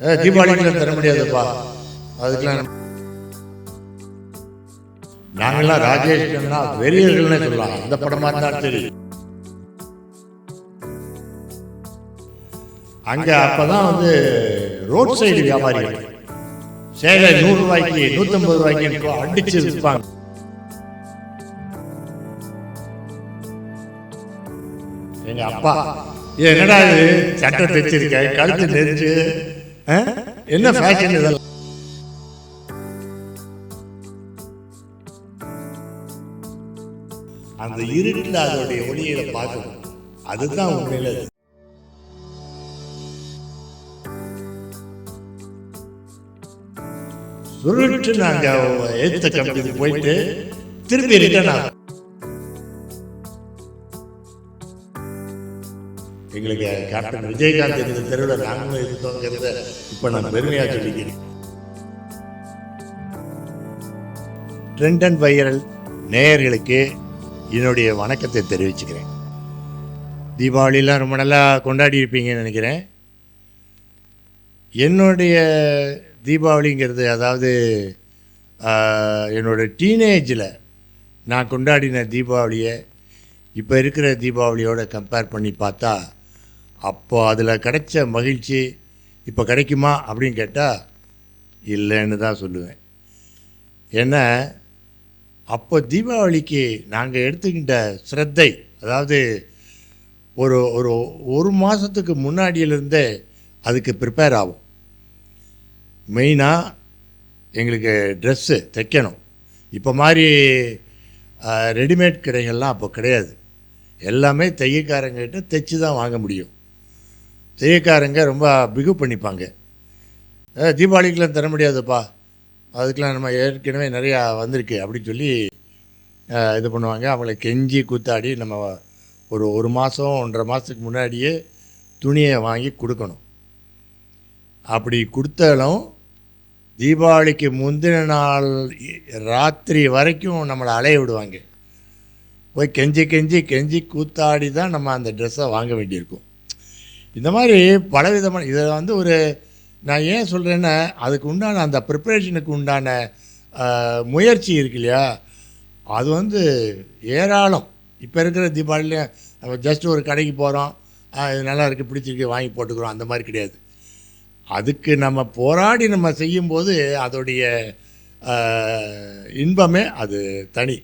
தீபாவளிக்குலாம் தர முடியாதுப்பா. அதுக்கெல்லாம் நாங்கெல்லாம் ராஜேஷ்னா வெறியர்கள்னு சொல்லலாம். அந்த படமாக இருந்தாலும் சரி. அங்க அப்பதான் வந்து ரோட் சைடு வியாபாரிகள் சேலை நூறு ரூபாய்க்கு நூத்தம்பது ரூபாய்க்கு அடிச்சு விற்பாங்க. எங்க அப்பா என்னடா இது? சட்டை தைச்சிருக்க கழுத்து நெரிச்சு என்ன ஃபேஷன் இதெல்லாம்? அந்த இருட்டில் அதோடைய ஒளியில பார்க்கணும் அதுதான் உண்மையில. சுருட்டு நாங்க ஏத்த கம்பெனிக்கு போயிட்டு திரும்பி ரிட்டர்ன் ஆகும். எங்களுக்கு கேப்டன் விஜயகாந்த் இருந்த தெருவில் நாங்களும் இருந்தோங்கிறத இப்போ நான் பெருமையாக சொல்லிக்கிறேன். ட்ரெண்ட் அண்ட் வைரல் நேயர்களுக்கு என்னுடைய வணக்கத்தை தெரிவிச்சுக்கிறேன். தீபாவளிலாம் ரொம்ப நல்லா கொண்டாடி இருப்பீங்கன்னு நினைக்கிறேன். என்னுடைய தீபாவளிங்கிறது அதாவது என்னோடய என்னோட டீனேஜில் நான் கொண்டாடின தீபாவளியை இப்போ இருக்கிற தீபாவளியோடு கம்பேர் பண்ணி பார்த்தா அப்போ அதில் கிடைச்ச மகிழ்ச்சி இப்போ கிடைக்குமா அப்படின்னு கேட்டால் இல்லைன்னு தான் சொல்லுவேன். ஏன்னா அப்போ தீபாவளிக்கு நாங்கள் எடுத்துக்கிட்ட ஸ்ரத்தை அதாவது ஒரு ஒரு ஒரு மாதத்துக்கு முன்னாடியிலிருந்தே அதுக்கு ப்ரிப்பேர் ஆகும். மெயினாக எங்களுக்கு ட்ரெஸ்ஸு தைக்கணும். இப்போ மாதிரி ரெடிமேட் கடைகள்லாம் அப்போ கிடையாது. எல்லாமே தையக்காரங்கிட்ட தைச்சி தான் வாங்க முடியும். தெரியக்காரங்க ரொம்ப பிகு பண்ணிப்பாங்க. தீபாவளிக்கெலாம் தர முடியாதுப்பா. அதுக்கெலாம் நம்ம ஏற்கனவே நிறையா வந்திருக்கு அப்படின்னு சொல்லி இது பண்ணுவாங்க. அவங்கள கெஞ்சி கூத்தாடி நம்ம ஒரு ஒரு மாதம் ஒன்றரை மாதத்துக்கு முன்னாடியே துணியை வாங்கி கொடுக்கணும். அப்படி கொடுத்தாலும் தீபாவளிக்கு முந்தின நாள் ராத்திரி வரைக்கும் நம்மளை அலைய விடுவாங்க. போய் கெஞ்சி கெஞ்சி கெஞ்சி கூத்தாடி தான் நம்ம அந்த ட்ரெஸ்ஸை வாங்க வேண்டியிருக்கும். இந்த மாதிரி பலவிதமான இதை வந்து ஒரு நான் ஏன் சொல்கிறேன்னா அதுக்கு உண்டான அந்த ப்ரிப்பரேஷனுக்கு உண்டான முயற்சி இருக்கு இல்லையா? அது வந்து ஏராளம். இப்போ இருக்கிற தீபாவளியில் நம்ம ஜஸ்ட் ஒரு கடைக்கு போகிறோம் இது நல்லா இருக்குது பிடிச்சிருக்கு வாங்கி போட்டுக்கிறோம். அந்த மாதிரி கிடையாது. அதுக்கு நம்ம போராடி நம்ம செய்யும்போது அதோடைய இன்பமே அது தனி.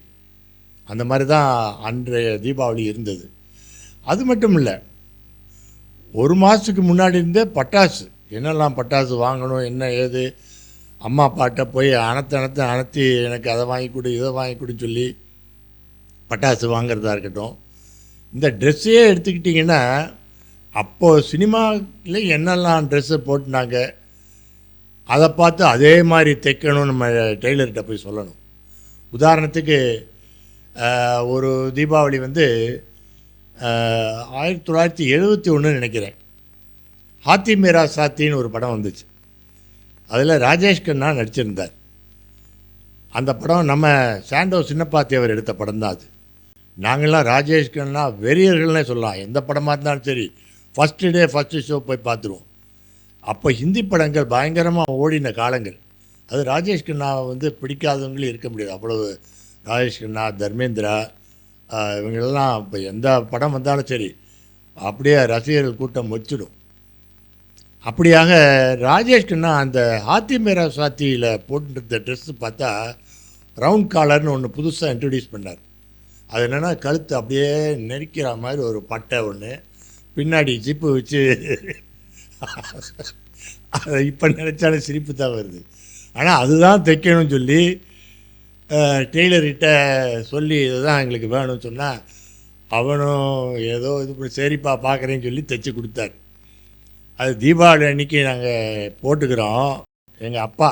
அந்த மாதிரி தான் அன்றைய தீபாவளி இருந்தது. அது மட்டும் இல்லை ஒரு மாதத்துக்கு முன்னாடி இருந்தே பட்டாசு. என்னெல்லாம் பட்டாசு வாங்கணும் என்ன ஏது? அம்மா அப்பாட்ட போய் அனத்து அனத்து அனத்தி எனக்கு அதை வாங்கி கொடு இதை வாங்கி கொடுன்னு சொல்லி பட்டாசு வாங்குறதா இருக்கட்டும். இந்த ட்ரெஸ்ஸையே எடுத்துக்கிட்டிங்கன்னா அப்போது சினிமாவில் என்னெல்லாம் ட்ரெஸ்ஸு போட்டுனாங்க அதை பார்த்து அதே மாதிரி தைக்கணும் நம்ம டெய்லர்கிட்ட போய் சொல்லணும். உதாரணத்துக்கு ஒரு தீபாவளி வந்து ஆயிரத்தி தொள்ளாயிரத்தி எழுபத்தி ஒன்று நினைக்கிறேன். ஹாத்தி மேரா சாத்தின்னு ஒரு படம் வந்துச்சு. அதில் ராஜேஷ் கண்ணா நடிச்சிருந்தார். அந்த படம் நம்ம சாண்டோ சின்னப்பாத்தியவர் எடுத்த படம் தான் அது. நாங்கள்லாம் ராஜேஷ் கண்ணா வெறியர்கள்னே சொல்லலாம். எந்த படமாக இருந்தாலும் சரி ஃபஸ்ட்டு டே ஃபஸ்ட்டு ஷோ போய் பார்த்துருவோம். அப்போ ஹிந்தி படங்கள் பயங்கரமாக ஓடின காலங்கள். அது ராஜேஷ் கண்ணாவை வந்து பிடிக்காதவங்களும் இருக்க முடியாது. அவ்வளவு ராஜேஷ் கண்ணா தர்மேந்திரா இவங்களெல்லாம் இப்போ எந்த படம் வந்தாலும் சரி அப்படியே ரசிகர்கள் கூட்டம் வச்சிடும். அப்படியாக ராஜேஷ்னா அந்த ஹாத்தி மேரா சாத்தியில் போட்டுருந்த ட்ரெஸ்ஸு பார்த்தா ரவுண்ட் காலர்னு ஒன்று புதுசாக இன்ட்ரடியூஸ் பண்ணார். அது என்னென்னா கழுத்து அப்படியே நெரிக்கிற மாதிரி ஒரு பட்டை ஒன்று பின்னாடி ஜிப்பு வச்சு அதை இப்போ நினச்சாலும் சிரிப்பு தான் வருது. ஆனால் அதுதான் தைக்கணும்னு சொல்லி டெய்லர்கிட்ட சொல்லி இதுதான் எங்களுக்கு வேணும்னு சொன்னால் அவனும் ஏதோ இது பண்ணி சரிப்பா பார்க்குறேன்னு சொல்லி தைச்சி கொடுத்தாரு. அது தீபாவளி அன்னைக்கு நாங்கள் போட்டுக்கிறோம். எங்கள் அப்பா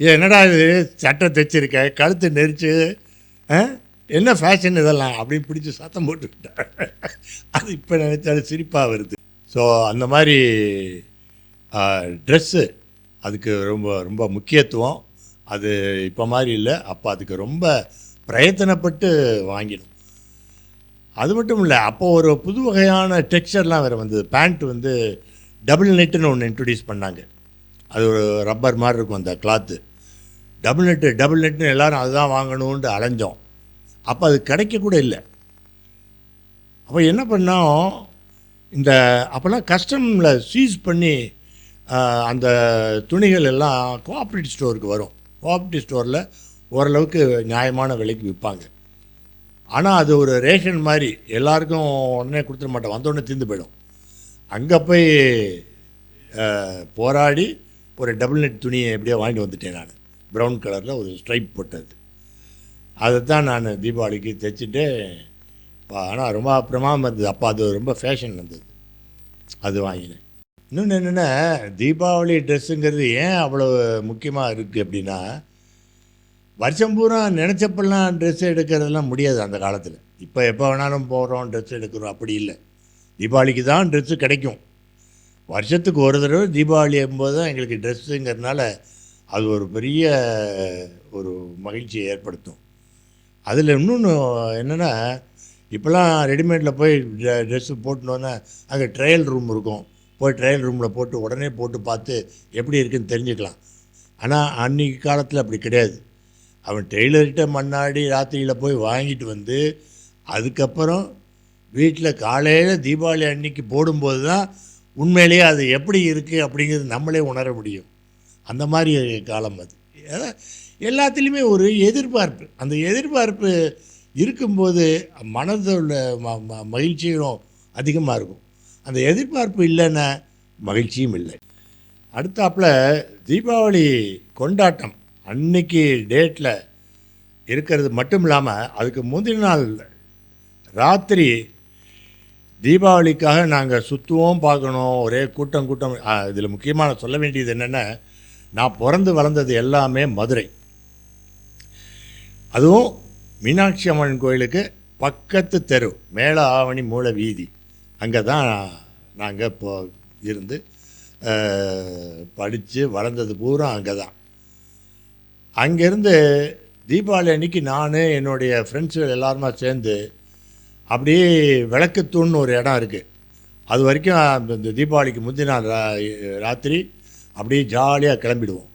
இது என்னடா இது? சட்டை தைச்சிருக்க? கழுத்து நெரிச்சு என்ன ஃபேஷன் இதெல்லாம்? அப்படின்னு பிடிச்சி சத்தம் போட்டுக்கிட்டேன் அது இப்போ நினச்சாலும் சிரிப்பாக வருது. ஸோ அந்த மாதிரி ட்ரெஸ்ஸு அதுக்கு ரொம்ப ரொம்ப முக்கியத்துவம். அது இப்போ மாதிரி இல்லை. அப்போ அதுக்கு ரொம்ப பிரயத்தனப்பட்டு வாங்கிடும் அது மட்டும் இல்லை அப்போ ஒரு புது வகையான டெக்ஸ்சர்லாம் வேறு வந்தது. பேண்ட் வந்து டபுள் நெட்டுன்னு ஒன்று இன்ட்ரடியூஸ் பண்ணாங்க. அது ஒரு ரப்பர் மாதிரி இருக்கும் அந்த கிளாத்து டபுள் நெட்டு டபுள் நெட்டுன்னு எல்லோரும் அதுதான் வாங்கணுன்ட்டு அலைஞ்சோம். அப்போ அது கிடைக்க கூட இல்லை. அப்போ என்ன பண்ணோம்? இந்த அப்போல்லாம் கஸ்டமில் சீஸ் பண்ணி அந்த துணிகள் எல்லாம் கோஆப்ரேட்டிவ் ஸ்டோருக்கு வரும். கோஆப்ரேட்டிவ் ஸ்டோரில் ஓரளவுக்கு நியாயமான விலைக்கு விற்பாங்க. ஆனால் அது ஒரு ரேஷன் மாதிரி எல்லாருக்கும் உடனே கொடுத்துட மாட்டோம். வந்தோடனே தீர்ந்து போயிடும். அங்கே போய் போராடி ஒரு டபுள் நெட் துணியை எப்படியோ வாங்கிட்டு வந்துட்டேன் நான். ப்ரௌன் கலரில் ஒரு ஸ்ட்ரைப் போட்டது. அதை தான் நான் தீபாவளிக்கு தைச்சிட்டு ஆனால் ரொம்ப பிரமாதம் இருந்தது அப்போ அது ரொம்ப ஃபேஷன் இருந்தது அது வாங்கினேன். இன்னொன்று என்னென்னா தீபாவளி ட்ரெஸ்ஸுங்கிறது ஏன் அவ்வளோ முக்கியமாக இருக்குது அப்படின்னா வருஷம் பூரா நினச்சப்பெல்லாம் ட்ரெஸ் எடுக்கிறதெல்லாம் முடியாது அந்த காலத்தில். இப்போ எப்போ வேணாலும் போகிறோம் ட்ரெஸ் எடுக்கிறோம் அப்படி இல்லை. தீபாவளிக்கு தான் ட்ரெஸ்ஸு கிடைக்கும். வருஷத்துக்கு ஒரு தடவை தீபாவளி என்பது தான் எங்களுக்கு ட்ரெஸ்ஸுங்கிறதுனால அது ஒரு பெரிய ஒரு மகிழ்ச்சியை ஏற்படுத்தும். அதில் இன்னொன்று என்னென்னா இப்போல்லாம் ரெடிமேடில் போய் ட்ரெஸ்ஸு போட்டுனோன்னே அங்கே ட்ரையல் ரூம் இருக்கும். போய் ட்ரையல் ரூமில் போட்டு உடனே போட்டு பார்த்து எப்படி இருக்குன்னு தெரிஞ்சுக்கலாம். ஆனால் அன்றைக்கி காலத்தில் அப்படி கிடையாது. அவன் டெய்லர்கிட்ட மண்ணாடி ராத்திரியில் போய் வாங்கிட்டு வந்து அதுக்கப்புறம் வீட்டில் காலையில் தீபாவளி அன்னைக்கு போடும்போது தான் உண்மையிலேயே அது எப்படி இருக்குது அப்படிங்கிறது நம்மளே உணர முடியும். அந்த மாதிரி காலம் அது. எல்லாத்துலேயுமே ஒரு எதிர்பார்ப்பு. அந்த எதிர்பார்ப்பு இருக்கும்போது மனதோட ம ம- மகிழ்ச்சியும் அதிகமாக இருக்கும். அந்த எதிர்பார்ப்பு இல்லைன்னா மகிழ்ச்சியும் இல்லை. அடுத்தாப்புல தீபாவளி கொண்டாட்டம் அன்னைக்கு டேட்டில் இருக்கிறது மட்டும் இல்லாமல் அதுக்கு முந்தின நாள் ராத்திரி தீபாவளிக்காக நாங்கள் சுற்றுவோம் பார்க்கணும் ஒரே கூட்டம் கூட்டம். இதில் முக்கியமாக சொல்ல வேண்டியது என்னென்னா நான் பிறந்து வளர்ந்தது எல்லாமே மதுரை. அதுவும் மீனாட்சி அம்மன் கோயிலுக்கு பக்கத்து தெரு மேல ஆவணி மூல வீதி. அங்கே தான் நாங்கள் இப்போ இருந்து படித்து வளர்ந்தது பூரா அங்கே தான் அங்கேருந்து தீபாவளி அன்னைக்கு நான் என்னுடைய ஃப்ரெண்ட்ஸுகள் எல்லாருமா சேர்ந்து அப்படியே விளக்குத்தூண்னு ஒரு இடம் இருக்குது அது வரைக்கும் அந்த இந்த தீபாவளிக்கு முந்தின ரா- ராத்திரி அப்படியே ஜாலியாக கிளம்பிடுவோம்.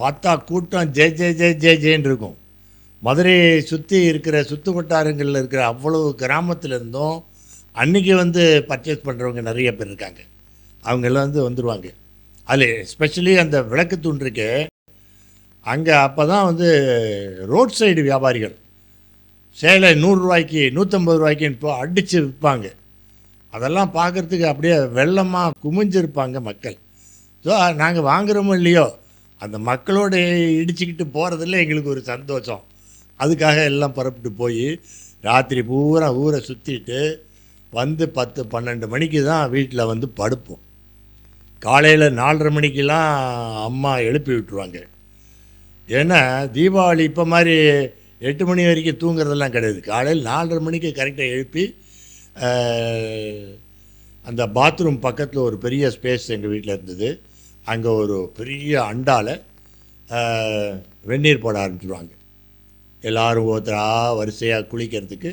பார்த்தா கூட்டம் ஜெய் ஜே ஜெய் ஜெய் ஜேன்னு இருக்கும். மதுரையை சுற்றி இருக்கிற சுற்று வட்டாரங்களில் இருக்கிற அவ்வளவு கிராமத்தில் இருந்தும் அன்றைக்கி வந்து பர்ச்சேஸ் பண்ணுறவங்க நிறைய பேர் இருக்காங்க. அவங்கெல்லாம் வந்து வந்துடுவாங்க அதில் எஸ்பெஷலி அந்த விளக்கு தூண்டிருக்கு அங்கே அப்போ தான் வந்து ரோட் சைடு வியாபாரிகள் சேலை நூறுரூவாய்க்கு நூற்றம்பது ரூபாய்க்குன்னு இப்போ அடித்து விற்பாங்க அதெல்லாம் பார்க்குறதுக்கு அப்படியே வெள்ளமாக குமிஞ்சிருப்பாங்க மக்கள். ஸோ நாங்கள் வாங்குறோமோ இல்லையோ அந்த மக்களோட இடிச்சுக்கிட்டு போகிறதுல எங்களுக்கு ஒரு சந்தோஷம். அதுக்காக எல்லாம் புறப்பட்டு போய் ராத்திரி பூரா ஊரை சுற்றிட்டு வந்து பத்து பன்னெண்டு மணிக்கு தான் வீட்டில் வந்து படுப்போம். காலையில் நாலரை மணிக்கெல்லாம் அம்மா எழுப்பி விட்டுருவாங்க. ஏன்னா தீபாவளி இப்போ மாதிரி எட்டு மணி வரைக்கும் தூங்குறதெல்லாம் கிடையாது. காலையில் நாலரை மணிக்கு கரெக்டாக எழுப்பி அந்த பாத்ரூம் பக்கத்தில் ஒரு பெரிய ஸ்பேஸ் எங்கள் வீட்டில் இருந்தது. அங்கே ஒரு பெரிய அண்டாவில் வெந்நீர் போட ஆரம்பிச்சிடுவாங்க எல்லோரும் ஒருத்தராக வரிசையாக குளிக்கிறதுக்கு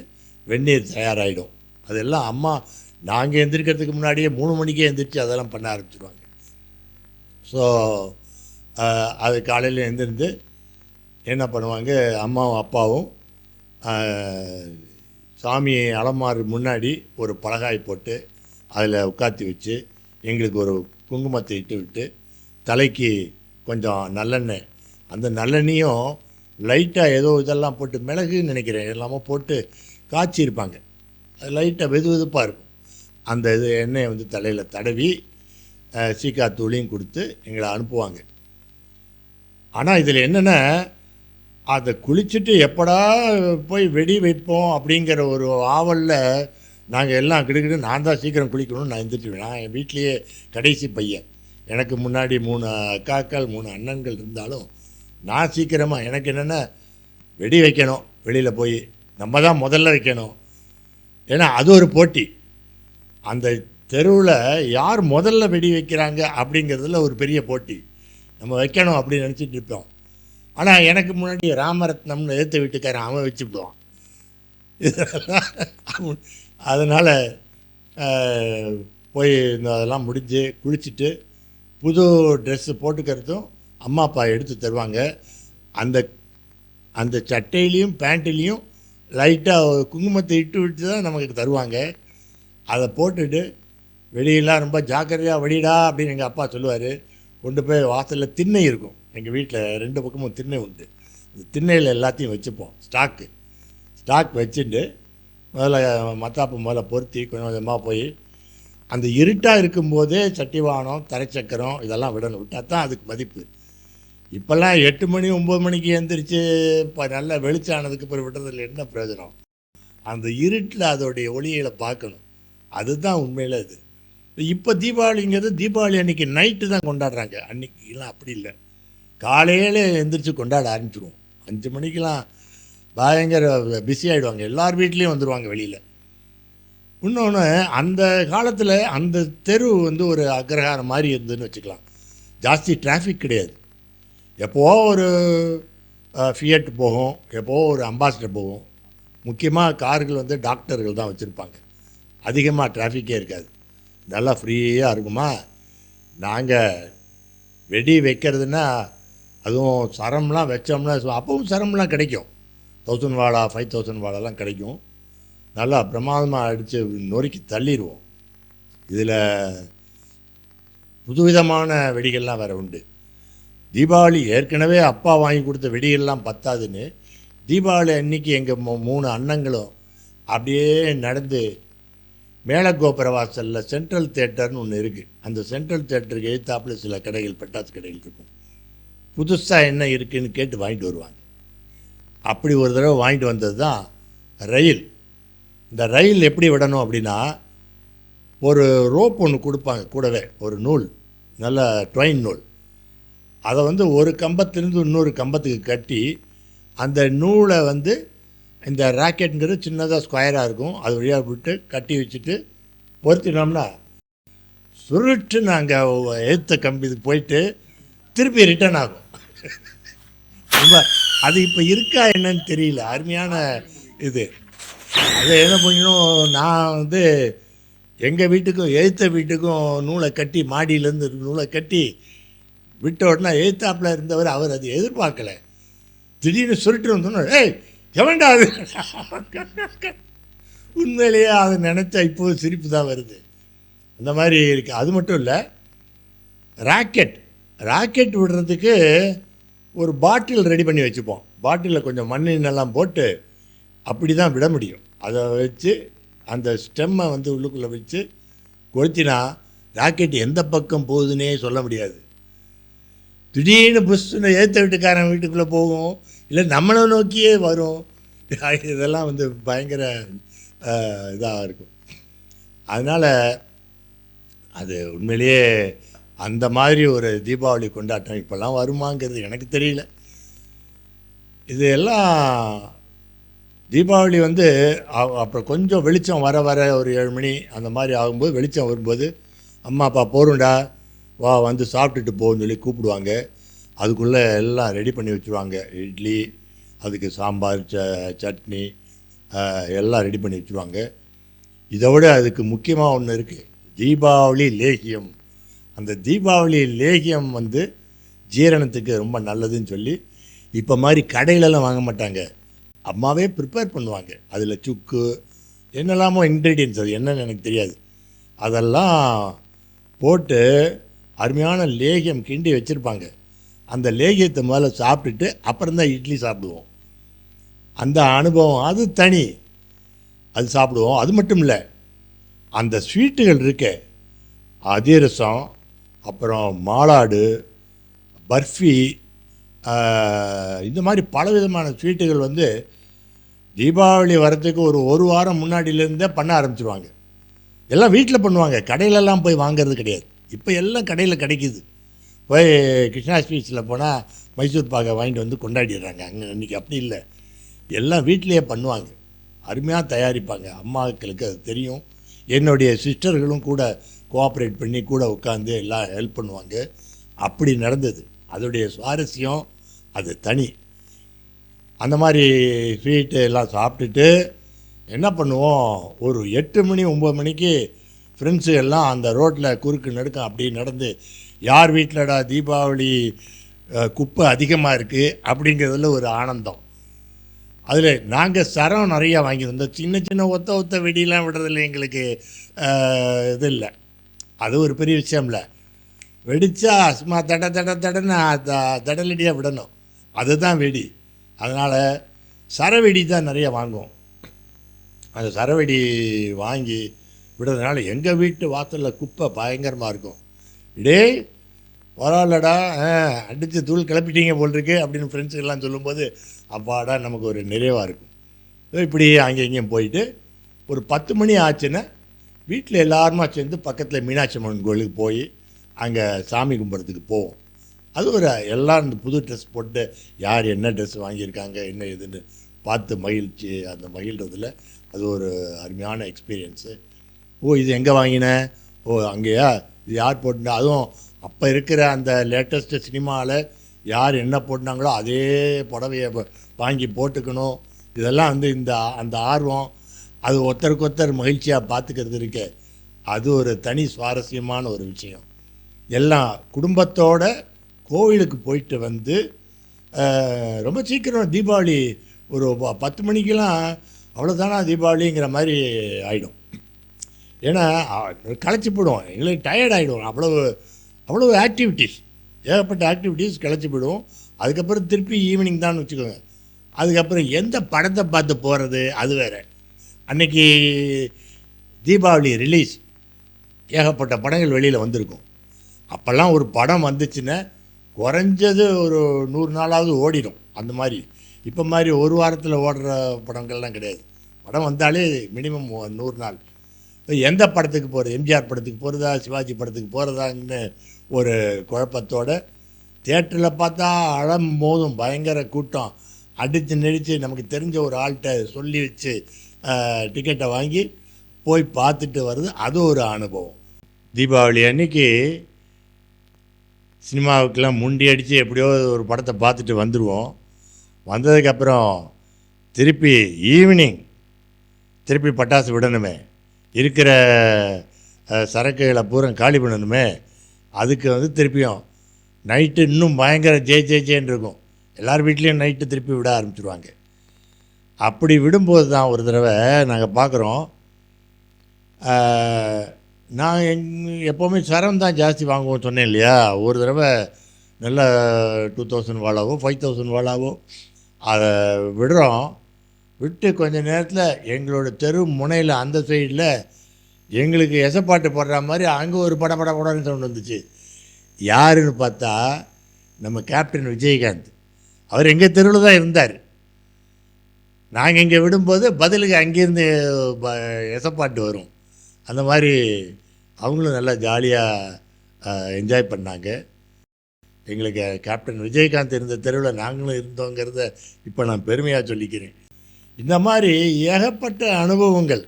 வெந்நீர் தயாராகிடும் அதெல்லாம் அம்மா நாங்கள் எந்திரிக்கிறதுக்கு முன்னாடியே மூணு மணிக்கே எந்திரிச்சு அதெல்லாம் பண்ண ஆரம்பிச்சிடுவாங்க ஸோ அது காலையில் எழுந்திருந்து என்ன பண்ணுவாங்க அம்மாவும் அப்பாவும் சாமி அலமாறு முன்னாடி ஒரு பலகாய் போட்டு அதில் உட்காத்தி வச்சு எங்களுக்கு ஒரு குங்குமத்தை இட்டு விட்டு தலைக்கு கொஞ்சம் நல்லெண்ணெய் அந்த நல்லெண்ணையும் லைட்டாக ஏதோ இதெல்லாம் போட்டு மிளகுன்னு நினைக்கிறேன் எல்லாமே போட்டு காய்ச்சிருப்பாங்க. லைட்டாக வெது வெதுப்பாக இருக்கும். அந்த இது எண்ணெயை வந்து தலையில் தடவி சீக்கா தூளியும் கொடுத்து எங்களை அனுப்புவாங்க. ஆனால் இதில் என்னென்னா அதை குளிச்சுட்டு எப்படா போய் வெடி வைப்போம் அப்படிங்கிற ஒரு ஆவலில் நாங்கள் எல்லாம் கிடுக்கிட்டு நான் தான் சீக்கிரம் குளிக்கணும்னு நான் எழுந்துட்டு நான் என் வீட்லேயே கடைசி பையன். எனக்கு முன்னாடி மூணு அக்காக்கள் மூணு அண்ணன்கள் இருந்தாலும் நான் சீக்கிரமாக எனக்கு என்னென்ன வெடி வைக்கணும். வெளியில் போய் நம்ம தான் முதல்ல வைக்கணும். ஏன்னா அது ஒரு போட்டி. அந்த தெருவில் யார் முதல்ல வெடி வைக்கிறாங்க அப்படிங்கிறதுல ஒரு பெரிய போட்டி. நம்ம வைக்கணும் அப்படின்னு நினச்சிட்டு இருப்போம். ஆனால் எனக்கு முன்னாடி ராமரத்னம்னு எதிர்த்த வீட்டுக்காரன் அவன் வச்சுவிடுவான் இதெல்லாம் அதனால் போய் இந்த அதெல்லாம் முடிஞ்சு குளிச்சுட்டு புது ட்ரெஸ்ஸு போட்டுக்கிறதும் அம்மா அப்பா எடுத்து தருவாங்க. அந்த அந்த சட்டையிலையும் பேண்ட்லேயும் லைட்டாக குங்குமத்தை இட்டு விட்டு தான் நமக்கு தருவாங்க. அதை போட்டுட்டு வெளியெல்லாம் ரொம்ப ஜாக்கிரதையாக வெடிடா அப்படின்னு எங்கள் அப்பா சொல்லுவார். கொண்டு போய் வாசலில் திண்ணை இருக்கும். எங்கள் வீட்டில் ரெண்டு பக்கமும் திண்ணை உண்டு. அந்த திண்ணையில் எல்லாத்தையும் வச்சுப்போம். ஸ்டாக்கு. ஸ்டாக் வச்சுட்டு முதல்ல மத்தாப்பு முதல்ல பொருத்தி கொஞ்சம் கொஞ்சமாக போய் அந்த இருட்டாக இருக்கும்போதே சட்டிவானம் தரைச்சக்கரம் இதெல்லாம் விடணும். விட்டால் தான் அதுக்கு மதிப்பு. இப்போல்லாம் எட்டு மணி ஒம்பது மணிக்கு எழுந்திரிச்சு இப்போ நல்லா வெளிச்சம் ஆனதுக்கு பிறகு விடுறதுல என்ன பிரயோஜனம்? அந்த இருட்டில் அதோடைய ஒளிகளை பார்க்கணும். அதுதான் உண்மையில் இது. இப்போ தீபாவளிங்கிறது தீபாவளி அன்றைக்கி நைட்டு தான் கொண்டாடுறாங்க. அன்னைக்கெல்லாம் அப்படி இல்லை. காலையில் எந்திரிச்சு கொண்டாட ஆரம்பிச்சிருவோம். அஞ்சு மணிக்கெலாம் பயங்கர பிஸி ஆகிடுவாங்க எல்லார் வீட்லேயும் வந்துடுவாங்க வெளியில். இன்னொன்று அந்த காலத்தில் அந்த தெரு வந்து ஒரு அக்ரஹாரம் மாதிரி இருந்ததுன்னு வச்சுக்கலாம். ஜாஸ்தி டிராஃபிக் கிடையாது. எப்போவோ ஒரு ஃபியட் போகும் எப்போவோ ஒரு அம்பாசிடர் போகும் முக்கியமாக கார்கள் வந்து டாக்டர்கள் தான் வச்சுருப்பாங்க. அதிகமாக டிராஃபிக்கே இருக்காது. நல்லா ஃப்ரீயாக இருக்குமா? நாங்கள் வெடி வைக்கிறதுனா அதுவும் சரம்லாம் வச்சோம்னா அப்பவும் சரம்லாம் கிடைக்கும். தௌசண்ட் வாடா ஃபைவ் தௌசண்ட் வாடாலாம் கிடைக்கும். நல்லா பிரமாதமாக அடித்து நொறுக்கி தள்ளிடுவோம் இதில் புதுவிதமான வெடிகள்லாம் வேறு உண்டு. தீபாவளி ஏற்கனவே அப்பா வாங்கி கொடுத்த வெடியெல்லாம் பத்தாதுன்னு தீபாவளி அன்னைக்கு எங்கள் மூணு அண்ணங்களும் அப்படியே நடந்து மேலகோபுர வாசலில் சென்ட்ரல் தேட்டர்னு ஒன்று இருக்குது அந்த சென்ட்ரல் தேட்டருக்கு எழுத்தாப்பில் சில கடைகள் பட்டாசு கடைகள் இருக்கும். புதுசாக என்ன இருக்குதுன்னு கேட்டு வாங்கிட்டு வருவாங்க. அப்படி ஒரு தடவை வாங்கிட்டு வந்தது தான் ரயில். இந்த ரயில் எப்படி விடணும் அப்படின்னா ஒரு ரோப் ஒன்று கொடுப்பாங்க கூடவே ஒரு நூல் நல்ல ட்ரெயின் நூல். அதை வந்து ஒரு கம்பத்திலிருந்து இன்னொரு கம்பத்துக்கு கட்டி அந்த நூலை வந்து இந்த ராக்கெட்டுங்கிறது சின்னதாக ஸ்கொயராக இருக்கும். அது வழியாக விட்டு கட்டி வச்சுட்டு பொருத்தினோம்னா சுருட்டு நாங்கள் எழுத்த கம்பிக்கு போயிட்டு திருப்பி ரிட்டர்ன் ஆகும். ரொம்ப அது இப்போ இருக்கா என்னன்னு தெரியல. அருமையான இது. அதை என்ன பண்ணணும் நான் வந்து எங்கள் வீட்டுக்கும் எழுத்த வீட்டுக்கும் நூலை கட்டி மாடியிலேருந்து நூலை கட்டி விட்ட உடனே எழுத்தாப்பில் இருந்தவர் அவர் அது எதிர்பார்க்கலை. திடீர்னு சுருட்டு வந்தோன்னு ஏய் எவன்டா அது? உண்மையிலேயே அதை நினச்சா இப்போது சிரிப்பு தான் வருது. அந்த மாதிரி இருக்குது அது மட்டும் இல்லை ராக்கெட். ராக்கெட் விடுறதுக்கு ஒரு பாட்டில் ரெடி பண்ணி வச்சுப்போம். பாட்டிலில் கொஞ்சம் மண்ணெண்ணெல்லாம் போட்டு அப்படி தான் விட முடியும். அதை வச்சு அந்த ஸ்டெம்மை வந்து உள்ளுக்குள்ளே வச்சு கொளுத்தினா ராக்கெட் எந்த பக்கம் போகுதுன்னே சொல்ல முடியாது. திடீர்னு புஷ்ஷுன்னு ஏற்ற வீட்டுக்காரன் வீட்டுக்குள்ளே போகும். இல்லை நம்மளை நோக்கியே வரும். இதெல்லாம் வந்து பயங்கர இதாக இருக்கும். அதனால் அது உண்மையிலேயே அந்த மாதிரி ஒரு தீபாவளி கொண்டாட்டம் இப்போல்லாம் வருமாங்கிறது எனக்கு தெரியல. இது எல்லாம் தீபாவளி வந்து அப்புறம் கொஞ்சம் வெளிச்சம் வர வர ஒரு ஏழு மணி அந்த மாதிரி ஆகும்போது வெளிச்சம் வரும்போது அம்மா அப்பா போருண்டா வா வந்து சாப்பிட்டுட்டு போன்னு சொல்லி கூப்பிடுவாங்க. அதுக்குள்ளே எல்லாம் ரெடி பண்ணி வச்சுருவாங்க. இட்லி அதுக்கு சாம்பார் ச சட்னி எல்லாம் ரெடி பண்ணி வச்சுருவாங்க. இதை விட அதுக்கு முக்கியமாக ஒன்று இருக்குது தீபாவளி லேகியம். அந்த தீபாவளி லேகியம் வந்து ஜீரணத்துக்கு ரொம்ப நல்லதுன்னு சொல்லி இப்போ மாதிரி கடையிலலாம் வாங்க மாட்டாங்க. அம்மாவே ப்ரிப்பேர் பண்ணுவாங்க. அதில் சுக்கு என்னெல்லாமோ இன்க்ரீடியன்ஸ் அது என்னென்னு எனக்கு தெரியாது. அதெல்லாம் போட்டு அருமையான லேகியம் கிண்டி வச்சுருப்பாங்க. அந்த லேகியத்தை முதல்ல சாப்பிட்டுட்டு அப்புறம் தான் இட்லி சாப்பிடுவோம். அந்த அனுபவம் அது தனி. அது சாப்பிடுவோம். அது மட்டும் இல்லை அந்த ஸ்வீட்டுகள் இருக்கே அதிரசம் அப்புறம் மாலாடு பர்ஃபி இந்த மாதிரி பலவிதமான ஸ்வீட்டுகள் வந்து தீபாவளி வரத்துக்கு ஒரு ஒரு வாரம் முன்னாடியிலேருந்தே பண்ண ஆரம்பிச்சிருவாங்க. எல்லாம் வீட்டில் பண்ணுவாங்க. கடையிலலாம் போய் வாங்குறது கிடையாது. இப்போ எல்லாம் கடையில் கிடைக்குது. போய் கிருஷ்ணா ஸ்வீட்ஸில் போனால் மைசூர் பாக்கை வாங்கிட்டு வந்து கொண்டாடிடுறாங்க. அங்கே இன்றைக்கி அப்படி இல்லை. எல்லாம் வீட்டிலேயே பண்ணுவாங்க. அருமையாக தயாரிப்பாங்க. அம்மாக்களுக்கு அது தெரியும். என்னுடைய சிஸ்டர்களும் கூட கோஆப்ரேட் பண்ணி கூட உட்காந்து எல்லாம் ஹெல்ப் பண்ணுவாங்க. அப்படி நடந்தது. அதோடைய சுவாரஸ்யம் அது தனி. அந்த மாதிரி ஸ்வீட்டு எல்லாம் சாப்பிட்டுட்டு என்ன பண்ணுவோம்? ஒரு எட்டு மணி ஒம்பது மணிக்கு ஃப்ரெண்ட்ஸு எல்லாம் அந்த ரோட்டில் குறுக்கு நடுக்கம் அப்படி நடந்து யார் வீட்டிலடா தீபாவளி குப்பை அதிகமாக இருக்குது அப்படிங்கிறதுல ஒரு ஆனந்தம். அதில் நாங்கள் சரம் நிறையா வாங்கியிருந்தோம். சின்ன சின்ன ஒத்த ஒத்த வெடியெலாம் விடுறதில்ல எங்களுக்கு. இது இல்லை. அது ஒரு பெரிய விஷயம் இல்லை. வெடித்தா சும்மா தட தட தடன்னு த- தடலடியாக விடணும். அதுதான் வெடி. அதனால் சரவெடி தான் நிறைய வாங்குவோம். அந்த சரவெடி வாங்கி விடுறதுனால எங்கள் வீட்டு வாசலில் குப்பை பயங்கரமாக இருக்கும். டேய் பரவாயில்லடா அடித்து தூள் கிளப்பிட்டீங்க போல் இருக்கு அப்படின்னு ஃப்ரெண்ட்ஸுக்கெல்லாம் சொல்லும்போது அப்பாடா நமக்கு ஒரு நிறைவாக இருக்கும். இப்படி அங்கே இங்கேயும் போயிட்டு ஒரு பத்து மணி ஆச்சுன்னா வீட்டில் எல்லாருமா சேர்ந்து பக்கத்தில் மீனாட்சி அம்மன் கோயிலுக்கு போய் அங்கே சாமி கும்பிட்றதுக்கு போவோம். அது ஒரு எல்லாம் இந்த புது ட்ரெஸ் போட்டு யார் என்ன ட்ரெஸ் வாங்கியிருக்காங்க என்ன இதுன்னு பார்த்து மகிழ்ச்சி. அந்த மகிழ்கிறதுல அது ஒரு அருமையான எக்ஸ்பீரியன்ஸு ஓ இது எங்கே வாங்கின? ஓ அங்கேயா? இது யார் போட்டுண்டா அதுவும் அப்போ இருக்கிற அந்த லேட்டஸ்ட்டு சினிமாவில் யார் என்ன போட்டாங்களோ அதே புடவையை வாங்கி போட்டுக்கணும். இதெல்லாம் வந்து இந்த அந்த ஆர்வம். அது ஒருத்தருக்கு ஒருத்தர் மகிழ்ச்சியாக பார்த்துக்கிறது இருக்கு. அது ஒரு தனி சுவாரஸ்யமான ஒரு விஷயம். எல்லாம் குடும்பத்தோட கோவிலுக்கு போயிட்டு வந்து ரொம்ப சீக்கிரம் தீபாவளி ஒரு பத்து மணிக்கெல்லாம் அவ்வளோதானா தீபாவளிங்கிற மாதிரி ஆகிடும் ஏன்னா களைச்சி போயிடுவோம் எங்களுக்கு டயர்ட் ஆகிடும் அவ்வளவு அவ்வளவு ஆக்டிவிட்டீஸ் ஏகப்பட்ட ஆக்டிவிட்டீஸ் கிளச்சி போயிடுவோம் அதுக்கப்புறம் திருப்பி ஈவினிங் தான் வச்சுக்கோங்க. அதுக்கப்புறம் எந்த படத்தை பார்த்து போகிறது அது வேறு. அன்னைக்கு தீபாவளி ரிலீஸ் ஏகப்பட்ட படங்கள் வெளியில் வந்திருக்கும். அப்போல்லாம் ஒரு படம் வந்துச்சுன்னா குறைஞ்சது ஒரு நூறு நாளாவது ஓடிடும். அந்த மாதிரி. இப்போ மாதிரி ஒரு வாரத்தில் ஓடுற படங்கள்லாம் கிடையாது. படம் வந்தாலே மினிமம் நூறு நாள். எந்த படத்துக்கு போகிறது எம்ஜிஆர் படத்துக்கு போகிறதா சிவாஜி படத்துக்கு போகிறதான்னு ஒரு குழப்பத்தோடு தேட்டரில் பார்த்தா அழம் மோதும் பயங்கர கூட்டம். அடித்து நெடித்து நமக்கு தெரிஞ்ச ஒரு ஆள்கிட்ட சொல்லி வச்சு டிக்கெட்டை வாங்கி போய் பார்த்துட்டு வர்றது அது ஒரு அனுபவம். தீபாவளி அன்னைக்கு சினிமாவுக்கெல்லாம் முண்டி அடித்து எப்படியோ ஒரு படத்தை பார்த்துட்டு வந்துடுவோம் வந்ததுக்கப்புறம் திருப்பி ஈவினிங் திருப்பி பட்டாசு விடணுமே. இருக்கிற சரக்குகளை பூரா காலி பண்ணணுமே அதுக்கு வந்து திருப்பியும் நைட்டு இன்னும் பயங்கர ஜே ஜே ஜேன்னு இருக்கும். எல்லார் வீட்லேயும் நைட்டு திருப்பி விட ஆரம்பிச்சிருவாங்க. அப்படி விடும்போது தான் ஒரு தடவை நாங்கள் பார்க்குறோம் நான் எங் எப்போவுமே சரம் தான் ஜாஸ்தி வாங்குவோம் சொன்னேன் இல்லையா? ஒரு தடவை நல்ல டூ தௌசண்ட் வாழாவோ ஃபைவ் தௌசண்ட் வாழாவோ அதை விடுறோம். விட்டு கொஞ்ச நேரத்தில் எங்களோட தெரு முனையில் அந்த சைடில் எங்களுக்கு எசப்பாட்டு போடுற மாதிரி அங்கே ஒரு பட பட படம்னு சவுண்ட் வந்துச்சு. யாருன்னு பார்த்தா நம்ம கேப்டன் விஜயகாந்த். அவர் எங்கள் தெருவில் தான் இருந்தார். நாங்கள் இங்கே விடும்போது பதிலுக்கு அங்கேருந்து ப- எசப்பாட்டு வரும். அந்த மாதிரி அவங்களும் நல்லா ஜாலியாக என்ஜாய் பண்ணாங்க. எங்களுக்கு கேப்டன் விஜயகாந்த் இருந்த தெருவில் நாங்களும் இருந்தோங்கிறத இப்போ நான் பெருமையாக சொல்லிக்கிறேன். இந்த மாதிரி ஏகப்பட்ட அனுபவங்கள்.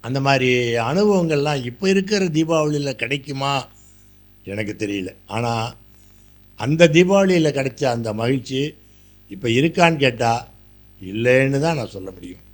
அந்த மாதிரி அனுபவங்கள்லாம் இப்போ இருக்கிற தீபாவளியில் கிடைக்குமா? எனக்கு தெரியல. ஆனால் அந்த தீபாவளியில் கிடைச்ச அந்த மகிழ்ச்சி இப்போ இருக்கான்னு கேட்டால் இல்லைன்னு தான் நான் சொல்ல முடியும்.